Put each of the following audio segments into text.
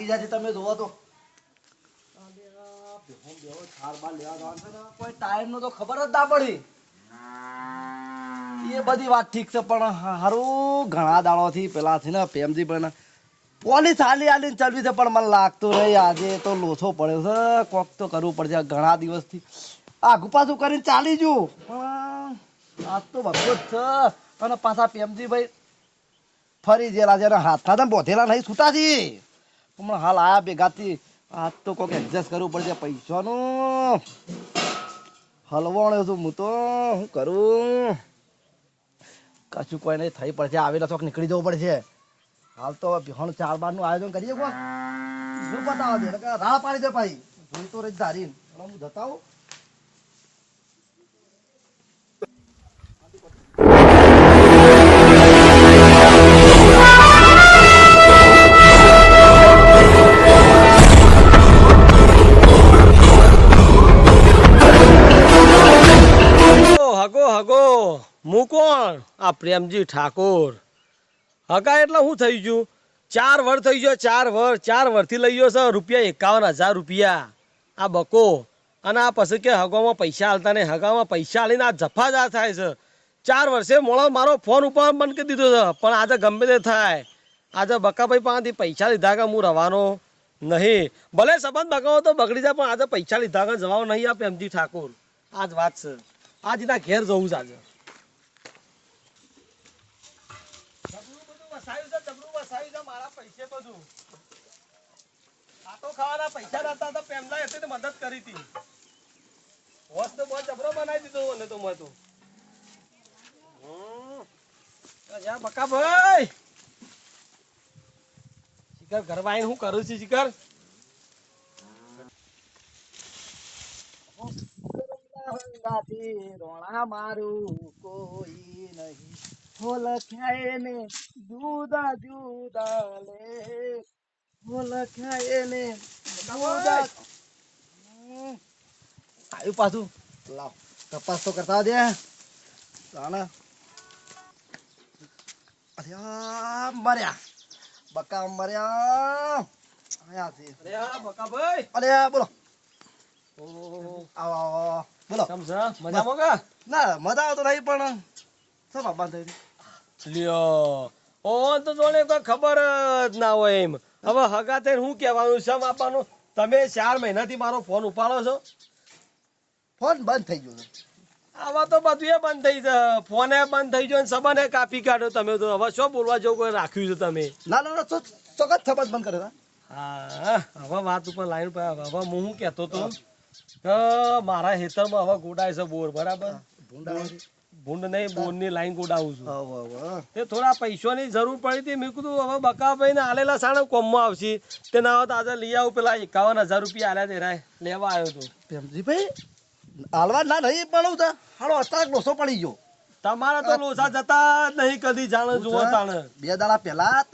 લાગી જાય તમે જોવો તો. કોઈ ટાઈમ નો તો ખબર જ ના પડી. એ બધી વાત ઠીક છે, પણ હારું, ઘણા દાડોથી પેલા છે ને, પ્રેમજી પણ પોલીસ હાલી હાલીને ચડવી છે, પણ મને લાગતું નહીં, આજે તો લોથો પડ્યો છે, કોક તો કરવું પડશે ઘણા દિવસથી. આગુ પાછું કરીને ચાલી જુ આજ તો ભગવો જ છે. અને પાછા પ્રેમજીભાઈ ફરી જેલા છે હાથ હાથના તો બોધેલા નહીં, છૂટાજી. પણ હાલ આયા ભેગાથી. આ તો કોક એડજસ્ટ કરવું પડશે પૈસાનું. હલવાણ્યો છું હું તો. શું કરું? કશું કોઈ નહીં, થઈ પડશે. આવેલા ચોક નીકળી જવું પડશે. હાલ તો ભણ ચાર બારનું આયોજન કરીએ શું બતાવો દે રાહ પાડી દે ભાઈ. જોઈ તો રહી ધારીને. હું જતા આવું આ પ્રેમજી ઠાકોર. હકા એટલે શું થઈ ગયું? ચાર વર થઈ ગયો, ચાર વર, ચાર વરથી લઈ ગયો છે, રૂપિયા એકાવન હજાર રૂપિયા. આ બકો. અને આ પછી કે હગામાં પૈસા હાલતા નહીં, હગામાં પૈસા હાલીને આ જફાજાર થાય છે. ચાર વર્ષે મોળો મારો ફોન ઉપર બંધ કરી દીધો છે. પણ આજે ગમે તે થાય. આજે બકાભાઈ પાસેથી પૈસા લીધા કે હું રવાનો નહીં. ભલે સંબંધ બગાવો તો બગડી જાય, પણ આજે પૈસા લીધા કે જવાનો નહીં આ પ્રેમજી ઠાકોર. આજ વાત છે. આજના ઘેર જવું છે આજે જબરું બધું વસાવ્યું છે, જબરું વસાવ્યું છે. બધું. આટો ખાવાના પૈસા નતા તો પેમલા એટલે મદદ કરી હતી. હોસ તો બહુ જબરો બનાવી દીધો મને તો મેં હું કરું છું, શિખર? રોણા મારું કોઈ નહીં. હોલખાય ને જુદા જુદા લે. હોલખાય ને જુદા. આવ્યું પાછું. લાવ. તપાસ તો કરતા દે. રાણા. અરે આ મર્યા. બકા મર્યા. આયા છે. અરે હા બકાભાઈ અરે આ બોલો. ઓહો આવો આવો બોલો. કેમ મજામાં કા ના મજા આવતો નહીં પણ શું બાબા થઈ લ્યો. ઓન તો તને કોઈ ખબર જ ના હોય એમ. હવે હગા થઈને શું કહેવાનું સમ આપવાનું તમે ચાર મહિનાથી મારો ફોન ઉપાડો છો. ફોન બંધ થઈ ગયો આવા તો બધું એ બંધ થઈ જાય. ફોને બંધ થઈ ગયો ને સંબંધે કાપી કાઢ્યો તમે તો. હવે શું બોલવા જેવું કોઈ રાખ્યું છે તમે? ના ના ચોક્કસ થપત બંધ કરે હા હવે વાત ઉપર લાઈન પર હવે હું કહેતો તો? મારા હેતરમાં હવે ગોડાય છે બોર બરાબર? ભૂંડ નહીં લાઈન ગોડાવું છું. તે થોડા પૈસાની જરૂર પડી હતી. મેં કીધું હવે બકાભાઈ ને આલેલા સાણે કોમમાં આવશે. તે ના હોત આજે લઈ આવું. પેલા એકાવન હજાર રૂપિયા આલ્યા લેવા આવ્યો તો. પ્રેમજીભાઈ હાલવા ના નહીં પણ તા હાલો અત્યારે લોસો પડી ગયો. તમારે તો લોસા જતા જ નહીં કદી જાણે જુઓ તાણે. બે દાડા પહેલા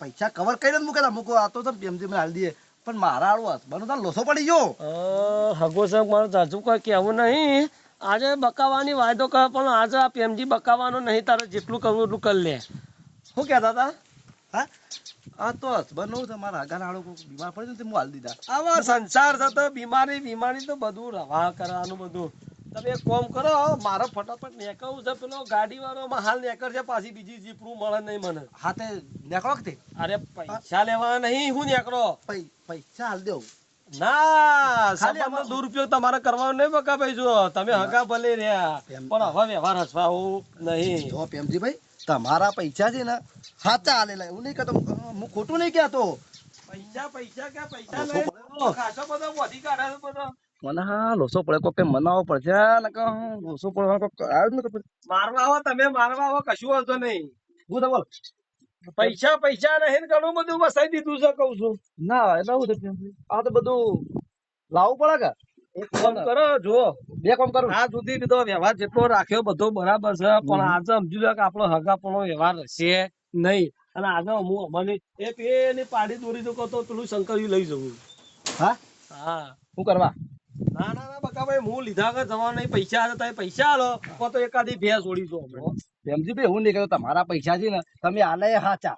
પૈસા કવર કરીને મૂકેલા મૂકો આ તો તમે પ્રેમજીભાઈ હાલ દઈએ. પણ મારા હસબન્ડ તાર લોસો પડી ગયો. હગો સાહેબ મારે જાજુ કોઈ કહેવું નહીં. આજે બકાવાની વાયદો કર પણ આજે આ પ્રેમજી બકાવાનો નહીં તારે જેટલું કરવું એટલું કરી લે. શું કહેતા હતા? હા? આ તો હસબન્ડનું છે મારા આગળ કોક બીમાર પડે ને તે હું હાલ દીધા. આવા સંસાર થતો બીમારી બીમારી તો બધું રવા કરવાનું બધું. તમે એક કોમ કરો મારે ફટાફટ નેકળવું છે પેલો ગાડી વાળો હાલ છે પાછી બીજી જીપડું મળે નહીં મને. હાથે નેકળો કે તે? અરે પૈસા લેવા નહીં હું નેકળો. પૈસા હાલ દેવું. ના સંબંધનો દુરુપયોગ તમારે કરવાનો નહીં બકા ભાઈ જો તમે હગા ભલે રહ્યા. પણ હવે વ્યવહાર હસવાવું નહીં. જો પ્રેમજીભાઈ તમારા પૈસા છે ને સાચા હાલેલા એવું નહીં કહેતો હું ખોટું નહીં કહેતો. પૈસા પૈસા ક્યાં પૈસા લોસો ખાસો બધો વધી કાઢે બધો. મને હા લોસો પડે કોઈ મનાવો પડશે. લોસો પડવાનો કોક આવ્યો જ મારવા આવો તમે મારવા આવો કશું વાંધો નહીં. હું તો બોલ. પૈસા પૈસા નહીં ઘણું બધું વસાઈ દીધું છે કઉ છું. ના એટલે હું થયું આ તો બધું લાવવું પડે કે? એક કામ કરો જો બે કામ કરું. આ સુધી બધો વ્યવહાર જેટલો રાખ્યો બધો બરાબર છે પણ આજે સમજી લો કે આપણો હગાપણો વ્યવહાર હશે નહીં. અને આજે હું અમને એ પેલી પાડી દોરી તો તો પેલું શંકરજી લઈ જવું. હા? હા. શું કરવા? ના ના ના બકા હું લીધા વગર જવા નહીં. પૈસા હાલે પૈસા આલો. તો એકાદી ભેંસ જો પ્રેમજીભાઈ હું નહીં કહેતો તમારા પૈસા છે ને તમે આલે હાચા.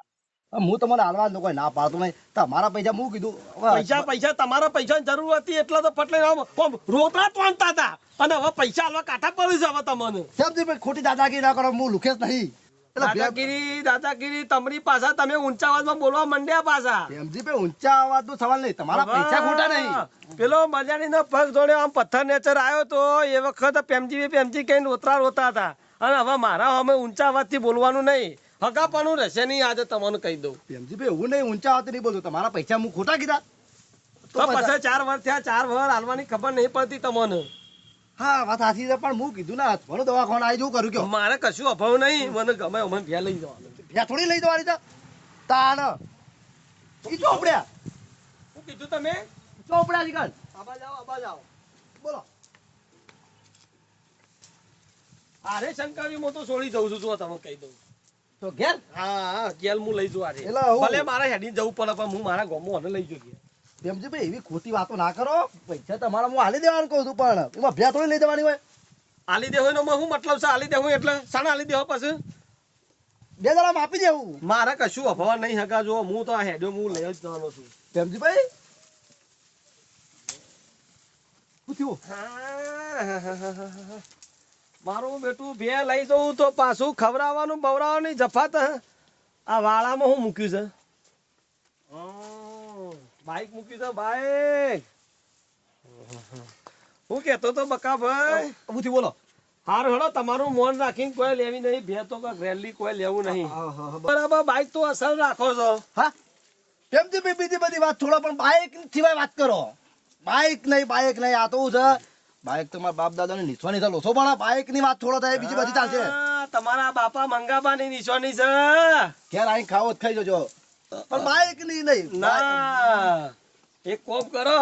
હું તમને હાલવા કોઈ ના પાડતો નહીં. તમારા પૈસા હું કીધું પૈસા પૈસા તમારા પૈસા જરૂર હતી એટલે તો પટલે રોકડા તોડતા હતા. અને હવે પૈસા હાલવા કાંઠા પડી જવા તમને. સમજી ખોટી દાદાગીરી ના કરો હું લુખેશ નહીં. દાદાગીરી દાદાગીરી તમારી પાછા તમે ઊંચા અવાજમાં બોલવા માંડ્યા પાછા. એમજી ભાઈ ઊંચા અવાજનો સવાલ નહીં તમારા પૈસા ખોટા નહીં. પેલો મજાની પગ જોડે આમ પથ્થર નેચર આવ્યો તો એ વખત પેમજી પેમજી કઈ રોતરા રોતા હતા. અને હવે મારા અમે ઊંચા અવાજથી બોલવાનું નહીં. હકાપણું રહેશે નહીં આજે તમને કહી દઉં. પ્રેમજી ભાઈ એવું નહીં ઊંચા અવાજથી નહીં બોલતો. તમારા પૈસા હું ખોટા કીધા? તો પછી ચાર વર્ષ થયા ચાર વર્ષ હાલવાની ખબર નહીં પડતી તમને. હા વાત સાચી છે પણ હું કીધું ના મને દવાખાને આવી જવું કર્યું કે મારે કશું અભાવ નહીં. મને ગમે અમે ભ્યા લઈ જવાનું. ભ્યા થોડી લઈ જવાની છે? તાન ઈ ચોપડ્યા. શું કીધું તમે? ચોપડ્યા નીકળ આબા જાઓ આબા જાઓ. બોલો. અરે શંકરજી હું તો છોડી જઉં છું. જો તમે કહી દઉં. તો ઘેર? હા હા ગેલ હું લઈ જઉં આજે. ભલે મારે હેડી જવું પડે પણ હું મારા ગોમો અને લઈ જઉં. બેમજી ભાઈ એવી ખોટી વાતો ના કરો. પૈસા તમારા હું હાલી દેવાનું કહું છું પણ એમાં ભ્યા થોડી લઈ જવાની હોય. હાલી દેવો એનો હું મતલબ છે? આલી દેવું એટલે સાણા હાલી દેવો પછી? બે જણા આપી દેવું. મારે કશું અભાવ નહીં હકા જો હું તો આ હેડ્યો હું લઈ જ જવાનો છું. પ્રેમજી ભાઈ? શું થયું? મારું બેટું બે લઈ જવું તો પાછું ખવડાવવાનું બવડાવવાની જફાત. આ વાળામાં હું મૂક્યું છે. બાઈક મૂક્યું છે બાઈક. હું કેતો તો બકા ભાઈ શું બોલો. હાર હેડો તમારું મોન રાખીને કોઈ લેવી નહીં બે તો રેલી કોઈ લેવું નહીં. બરાબર બાઈક તો અસર રાખો છો. હા? કેમ ભાઈ બીજી બધી વાત થોડા પણ બાઇક સિવાય વાત કરો. બાઇક નહીં બાઇક નહીં આ તો છે બાઇક તો મારા બાપ દાદાની નીચવાની છે લોસો પણ બાઇકની વાત થોડો થાય બીજી બધી ચાલશે તમારા બાપા મંગાબાની નીચવાની છે. ક્યારે આવીને ખાવો ખાઈ જજો. પણ બાઇકની નહીં. ના. એક કોપ કરો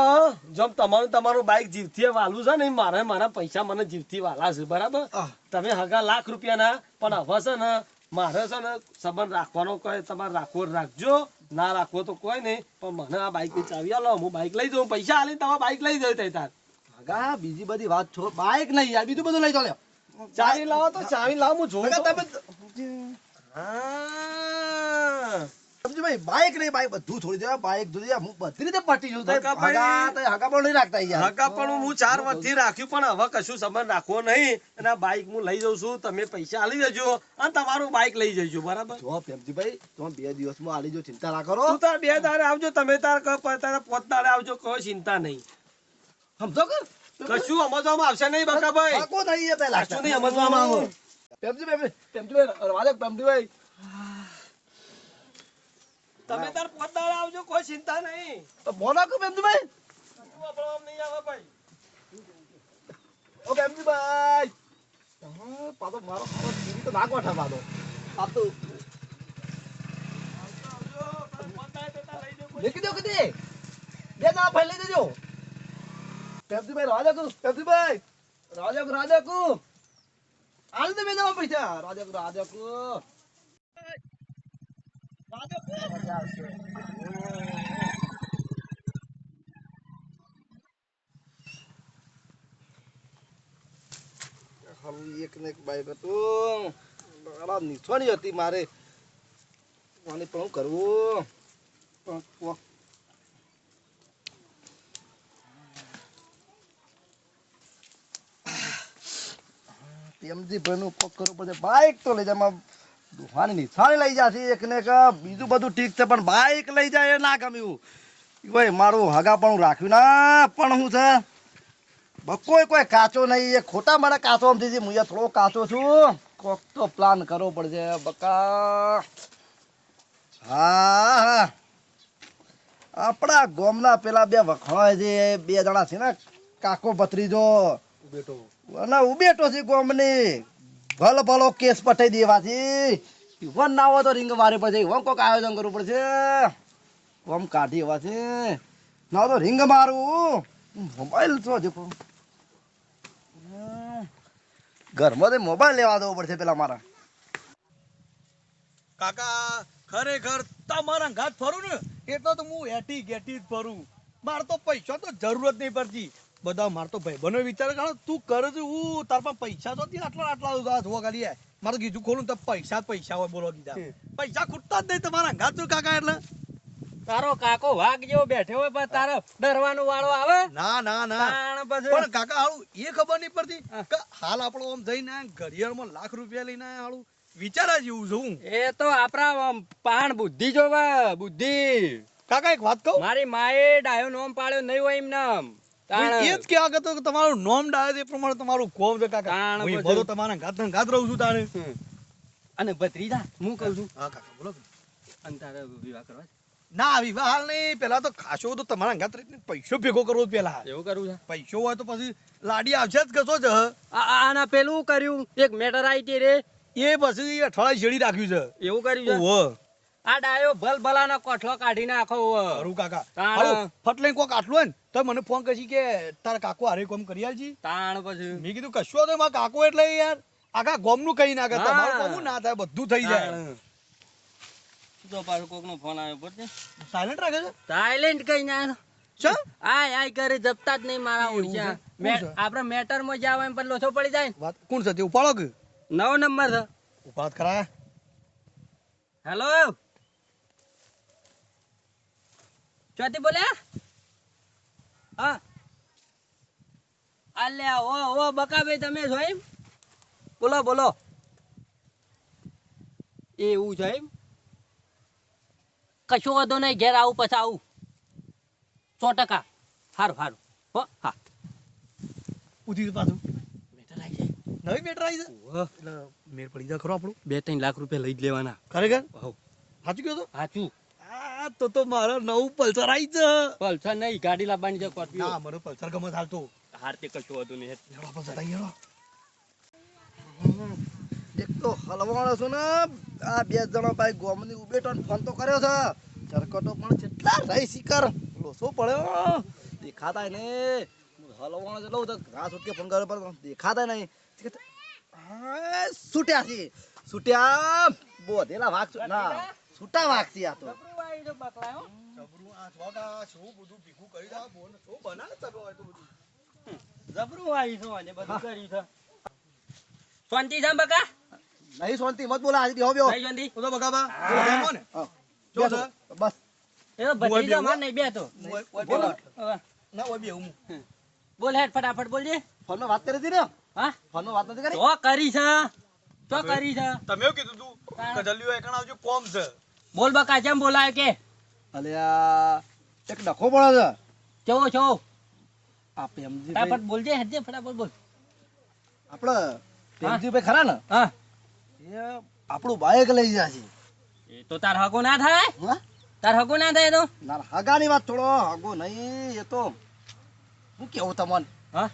જો તમારું તમારું બાઈક જીવથી વાલું છે ને મારે મારા પૈસા મને જીવથી વાલા છે બરાબર? તમે હગા લાખ રૂપિયાના પણ હવે છે ને મારે છે ને સંબંધ રાખવાનો કોઈ તમારે રાખવો રાખજો. ના રાખવો તો કોઈ નહીં પણ મને આ બાઈકની ચાવી આલો હું બાઈક લઈ જાઉં પૈસા આલી તમે બાઈક લઈ જાઉં તઈ તાર બીજી બધી વાત છો બાઇક નહીં યાર બીજું બધું લઈ ચાલ્યો ચાવી લાવો તો ચાવી લાવો હું જોઉં તમે સમજી ભાઈ બાઇક નહીં બાઇક બધું છોડી દેવા બાઇક જોડી હું બધી રીતે પટી જઉં. હગા ભાઈ. હગા તો હગા પણ નહીં રાખતા યાર. હગા પણ હું ચાર વર્ષથી રાખ્યું પણ હવે કશું સંબંધ રાખવો નહીં. અને આ બાઈક હું લઈ જાઉં છું તમે પૈસા આલી દેજો અને તમારું બાઈક લઈ જજો બરાબર? જો પ્રેમજીભાઈ તમે બે દિવસમાં આલી જો ચિંતા ના કરો. તું તાર બે તારે આવજો તમે તાર તારા પોત દાડે આવજો કોઈ ચિંતા નહીં. સમજો કે? કશું સમજવામાં આવશે નહીં બકાભાઈ. પાકો નહીં કશું સમજવામાં આવો. તમે તાર પોત આવજો કોઈ ચિંતા નહીં. તો બોલો કે પ્રેમજીભાઈ કશું વાપરવામાં નહીં આવે ભાઈ? ઓ પ્રેમજીભાઈ હા, પાછો મારો મારો ટીવી તો ના તો લેખી દો કદી બે ના ભાઈ લઈ દેજો પ્રેમજીભાઈ રાજાકુ પ્રેમજીભાઈ રાજાકુ રાજાકુ આલ દે બે પૈસા. રાજાકુ રાજાકુ એક ને એક બાઈક હતું નીચવાની હતી મારે. પણ કરવું? પણ હું છે કોઈ કોઈ કાચો નહીં, એ ખોટા મારા કાચો સમજી હું થોડો કાચો છું. કોક તો પ્લાન કરવો પડશે, બકા. હા હા. આપણા ગોમના પેલા બે વખણાય છે, બે જણા છે ને, કાકો ભત્રીજો. અને ઉબેટો છે ગોમની. ભલ ભલો કેસ પટાઈ દેવાથી. વન ના હોય તો રીંગ મારી પડશે વન કોક આયોજન કરવું પડશે કોમ કાઢી ના તો રીંગ મારું. મોબાઈલ તો દેખો હમ. ઘરમાં મોબાઈલ લેવા દેવો પડશે પેલા મારા. કાકા ખરેખર તમારા ઘાત ફરું ને? એટલો તો હું એટી ગેટી જ ફરું. મારે તો પૈસા તો જરૂરત નહીં પડતી. બધા માર તો ભાઈ બનો વિચાર કરો તું કરે છે હું તાર પાસે પૈસા તો નથી આટલા આટલા જોવા ખાલી મારું કીધું ખોલું તો પૈસા પૈસા હોય બોલો કીધા પૈસા ખૂટતા જ નહીં તમારા અંગાત કાકા એટલે. તારો કાકો વાઘ જેવો બેઠો હોય પણ તારો ડરવાનો વાળો આવે? ના ના ના. પણ કાકા હાળું એ ખબર નહીં પડતી કે હાલ આપણો આમ જઈને ઘડિયાળમાં લાખ રૂપિયા લઈને આયા હાલું. વિચારા જેવું છું એ તો આપણા પાણ બુદ્ધિ જોવા બુદ્ધિ. કાકા એક વાત કહું? મારી માએ ડાયો નોમ પાડ્યો નહીં હોય એમ નામ. એ જ કહેવા કરતો કે તમારું નોમ ડાળે તે પ્રમાણે તમારું કોમ છે કાકા. હું બધો. તમારા ઘાત ને રહું છું તાણે. અને ભત્રીજા હું કહું છું. હા કાકા બોલો અને તારે વિવાહ કરવા ના વિવાહ હાલ નહીં. પેલા તો ખાશો તો તમારા ઘાત રહીને પૈસો ભેગો કરવો પેલા એવું કરવું છે? પૈસો હોય તો પછી લાડી આવશે જ કશો જ આના પેલું કર્યું. એક મેટર આવી રે. એ પછી અઠવાડિયે શેડી રાખ્યું છે. એવું કર્યું છે? આ ડાયો ભલ ભલાનો કોઠલો કાઢી નાખો હરુ કાકા. ફટલે હાલો કોક આટલું હોય ને તો મને ફોન કરશી કે તારા કાકો હારે કોમ કરી આલજી. તાણ પછી. મેં કીધું કશો તો મારા કાકો એટલે યાર આખા કઈ ના કરતા હા. મારું કોમનું ના થાય બધું થઈ જાય. તો પાછો કોકનો ફોન આવ્યો પડશે સાયલેન્ટ રાખે છે? સાયલેન્ટ કઈ ના. ચમ આય આય કરે જપતા જ નહીં મારા ઓળખ્યા મે- આપણે મેટરમાં જાવ એમ પણ લોથો પડી જાય ને. વાત કોણ છે તે? ઉપાડો કે? નવો નંબર છે. ઉપાડ ખરા. હેલો ચોથી બોલ્યા હા. અલ્યા ઓ ઓ બકાભાઈ તમે છો એમ? બોલો બોલો. એવું છે એમ? કશું વાંધો નહીં ઘેર આવું પછી આવું. સો ટકા. સારું સારું હો હા. ઉધી પાછું. મેટર આવી જાય. નવી મેટર આવી છે? એટલે મેર પડી જાય ખરો આપણું. બે ત્રણ લાખ રૂપિયા લઈ જ લેવાના. ખરેખર? સાચું કહ્યો તો? સાચું. આ તો તો મારો નવું પલ્સર આવી છે પલ્સર નહીં ગાડી લાવવાની છે સ્કોર્પિયો ના મારો પલ્સર ગમે હાલતો. હારતી કશું હતું નહીં હેડો આપણે જતા એક તો હલવાણો છું ને આ બે જણો ભાઈ ગોમની ઉભેટો ફોન તો કર્યો છે. ચરકટો પણ કેટલા રહી શિકાર લોસો પડ્યો દેખાતા ને હલવાણો જેટલો તો ઘાસ ઉઠકે ફોન કર્યો પણ દેખાતા નહીં. છૂટ્યા છે. છૂટ્યા બોધેલા વાઘ છું ના છૂટા વાઘ છે આ તો. જબરું આ જોગા શું બધું ભીખું કરી દા બોન. શું બનાવે તમે હોય તો બધું? જબરું આવી છો અને બધું કરી છે. શાંતિ છે બકા? નહીં શાંતિ મત બોલા આજે બેહો બેહો. નહીં શાંતિ? તો તો બગાબા હા. બોલો ને. હા. જો બેસો. બસ. એ તો ભત્રીજા બેહવું? માર નહીં બેતો બોલો. બેહું. ના ઓય બેહું હું. બોલ હેડ ફટાફટ બોલજે ફોનમાં વાત કરી હતી ને? હા? ફોનમાં વાત નથી કરી? તો કરી છે. તો કરી છે. તમે કીધું તું કે જલ્દી એકણ આવજો કોમ છે. બોલ બકા જેમ બોલાય કે? અલ્યા એક ડખો પડે છે. ચો છો? આ પેમજી ફટાફટ બોલજે હજે ફટાફટ બોલ. આપણે ભાઈ ખરા ને? હા. એ આપણું બાઈક લઈ જાય છે. એ તો તાર હગો ના થાય? હા? તાર હગો ના થાય તો? ના હગાની વાત થોડો હગો નહીં એ તો હું કેવું તમને? હા?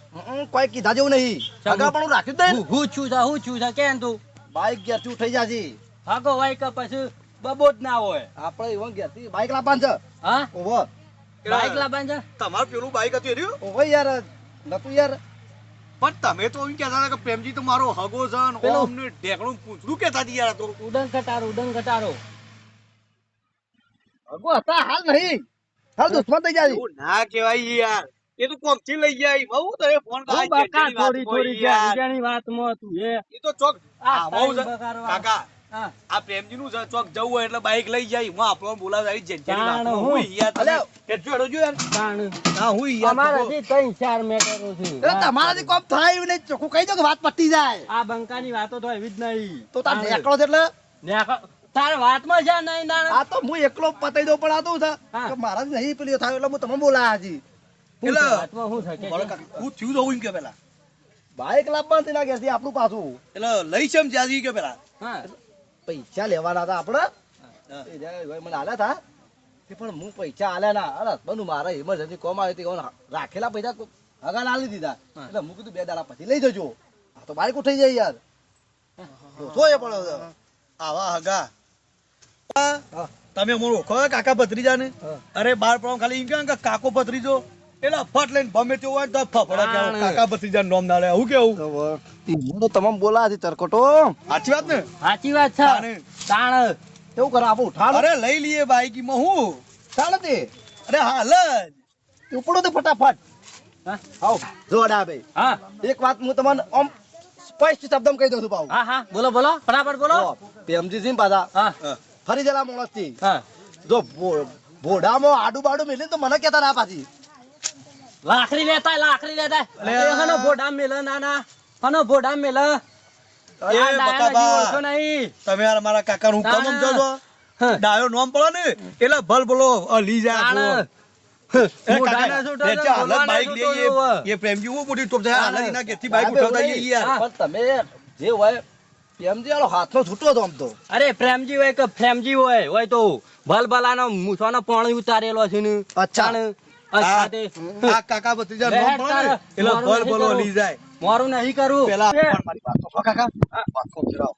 કોઈ કીધા જેવું નહીં. હગા પણ રાખ્યું નહીં હું છું છે હું છું છે કેમ તું? બાઈક ઘેરથી થઈ જાય છે. હગો વાય કે પછી બબો જ ના હોય. આપણે એવા ગયા બાઈક લાવવાનું છે. હા? ઓહો. બાઈક લાવવાનું છે? તમારું પેલું બાઈક હતું એર્યું ઓહો યાર નતું યાર. પણ તમે તો એમ કહેતા હતા કે પ્રેમજી તો મારો હગો છે ને ઓમ ને ઢેકણું પૂછડું કહેતા હતી યાર તો. ઉડન ઘટારો ઉડન ઘટારો હગો હતા હાલ નહીં. હાલ દુશ્મન થઈ જાય ના કહેવાય યાર. એ તો કોમથી લઈ જાય? બહુ તારે ફોન બકા થોડી થોડી જાણી વાતમાં હતું એ. એ તો ચોક આ બહુ. કાકા આ પ્રેમજી નું ચોક જવું હોય એટલે બાઈક લઈ જાય. હું આપણો બોલાવ આવી જેન હું. યાર યાર અમારે તો- હજી ત્રણ ચાર છે. એટલે તમારાથી કોમ થાય એવું નહીં. કહી દો કે વાત પતી જાય. આ બંકાની વાતો તો એવી જ નહીં. તો તાર તાણ. છે એટલે? નેકળો. તારે વાતમાં છે નહીં તાણ. આ તો હું એકલો પતાઈ દો પણ આ તો કે મારા નહીં પેલી થાય એટલે હું તમને બોલાયા એટલે- વાતમાં હું થયું તો કે પેલા. બાઈક લાવવાનું ઘેરથી આપણું પાછું. એટલે લઈ છે એમ જ્યાંથી કે પેલા. હા. પૈસા લેવાના હતા આપણે? મને આલ્યા હતા? તે પણ હું પૈસા આલ્યા ના. અરે બનુ મારે ઇમરજન્સી કોમ આવી હતી. રાખેલા પૈસા હગા ના દીધા. એટલે હું કીધું બે દાડા પછી લઈ જજો. આ તો બાઈક થઈ જાય યાર. તો એ પડ્યો આવા હગા. તમે મોર ઓળખો કાકા ભત્રીજા ને અરે બાર પણ ખાલી એમ કે કાકો ભત્રીજો. એટલે ફટ લઈને ગમે તેવું હોય તો ફફડા કહેવાય. કાકા ભત્રીજા નામ ના લે. હું કેવું? હું તો તમામ બોલા હતી તરકટો. સાચી વાત ને? સાચી વાત છે. તાણ. એવું કરે? આપણે ઉઠાડો. અરે લઈ લઈએ બાઈકીમાં હું. ચાલે તે. અરે હાલ જ. ઉપડો તો ફટાફટ. હા? આવ. જોડા ભાઈ. હા. એક વાત હું તમને આમ સ્પષ્ટ શબ્દમાં કહી દઉં છું પાછું. હા હા. બોલો બોલો. ફટાફટ બોલો. જો, પ્રેમજી છે ને પાછા હા. ફરી જરા માણસથી. હા. જો ભોડામાં આડું બાડું મેલી તો મને કેતા ના પાછી. લાકડી લેતા લાકડી લેતા. હનો ભોડા મેલે ના ના હનો ભોડા મેલે. તમે મારા કાકા હું કામ સમજો છો? ડાયો નોમ પડો ને એટલે ભલ બોલો અલી જાય છૂટો લે જે હોય પ્રેમજી વાળો હાથનો હતો આમ તો. અરે પ્રેમજી હોય કે પ્રેમજી હોય હોય તો ભલ ભલાનો મૂછવાનો પાણી ઉતારેલો છે ને. અચ્છા. તાણ. આ અચ્છા તે. આ કાકા ભત્રીજા લે, નોમ પડે ને તારે. એટલે મારું ભલ નહીં બોલો કરવું. જાય. મારું નહીં કરું. પેલા મારી વાત તો કાકા. વાત તો જરાવો.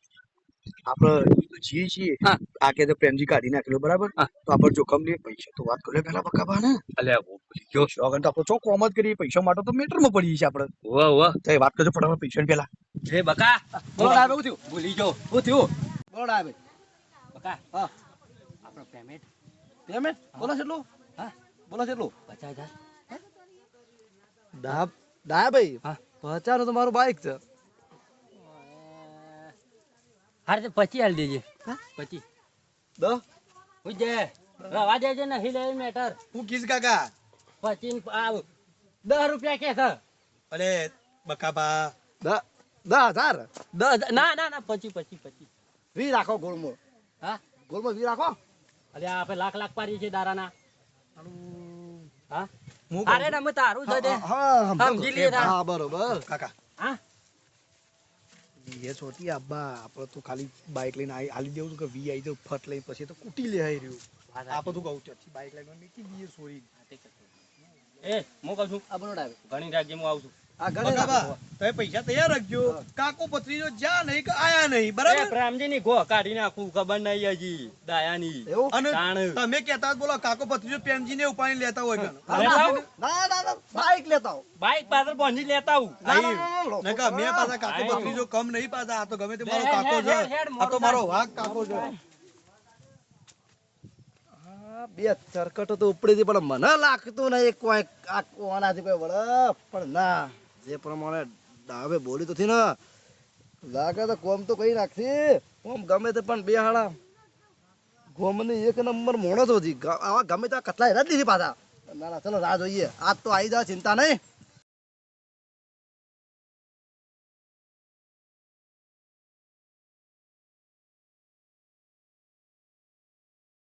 આપણે ઈ તો છીએ. છીએ આ કે પ્રેમજી કાઢી નાખેલો બરાબર? તો આપણે જોખમ લઈએ પૈસા તો વાત કરે પેલા બકાબા ને અલ્યા વો, જો શોગન તો આપણે ચો કોમ કરીએ? પૈસા માટે તો મેટરમાં પડીએ છીએ આપણે. વાહ વો. તો વાત કરજો ફટાફટ પૈસા પેલા. એ બકા બોલો. ડાય ભાઈ, ભૂલી શું થયું? બોલો ડાય બકા. હા. આપણો પેમેન્ટ પેમેન્ટ બોલો છે હા. બોલો કેટલું પચાસ હજાર. ડાય ભાઈ. પચાસ તો મારું બાઈક છે. હારે તો પચી હાલ દેજે? પચી. દસ હું જે રવા દેજે નહીં લે મેટર હું કીસ કાકા? આવ. દસ રૂપિયા કે છે. અરે બકાબા દસ દસ હજાર? દસ ના ના ના પચી પચી પચી. વી રાખો ગોળમો. હા? ગોળમો વી રાખો. અરે આપણે લાખ લાખ પાડી છે દારાના. હા? અરે ના તારું છે તે. હા સમજી લઈએ હા બરોબર. કાકા. હા? એ છોટી આબા આપણે તો ખાલી બાઈક લઈને હાલી દેવું છું કે વી આવી દઉં ફટ લઈને પછી તો કૂટી લે આઈ રહ્યું. આ બધું કહું ત્યાંથી બાઈક લઈને નીકળી દઈએ સોરી. એ હું કહું છું. આ બોલો ઘણી રાખજે હું આવું છું. તમે પૈસા તૈયાર રાખજો. કાકો પત્રીજો જા નહીં કે આયા નહીં. બરાબર? પ્રેમજી ની ગો કાઢી નાખું ખબર નહીં હજી. દાયાની. એવું? અને તમે કહેતા બોલો કાકો પત્રીજો પ્રેમજી ને ઉપાડી લેતા હોય? ના, ના, ના, ના, ના, બાઈક લેતા બાઈક પાછળ પહોંચી લેતા આવું. ના, ના, ના, ના, ના કા, મેં પાછા કાકો આઈ. કમ નહીં પાછા. આ તો ગમે તે મારો કાકો છે. આ તો મારો વાઘ કાકો છે. બે ચરકટો તો ઉપડી હતી પણ મને લાગતું નહીં. કોઈ આ કોનાથી કોઈ વળે પણ ના. જે પ્રમાણે ડાબે બોલી તો થી ને. લાગે તો કોમ તો કઈ નાખતી કોમ ગમે તે પણ બે હાડા ગોમની એક નંબર મોણસ હતી આવા ગમે ત્યાં કટલા હેરા જ લીધી પાછા. ના ના, ચલો રાહ જોઈએ. આજ તો આવી જાવ ચિંતા નહીં.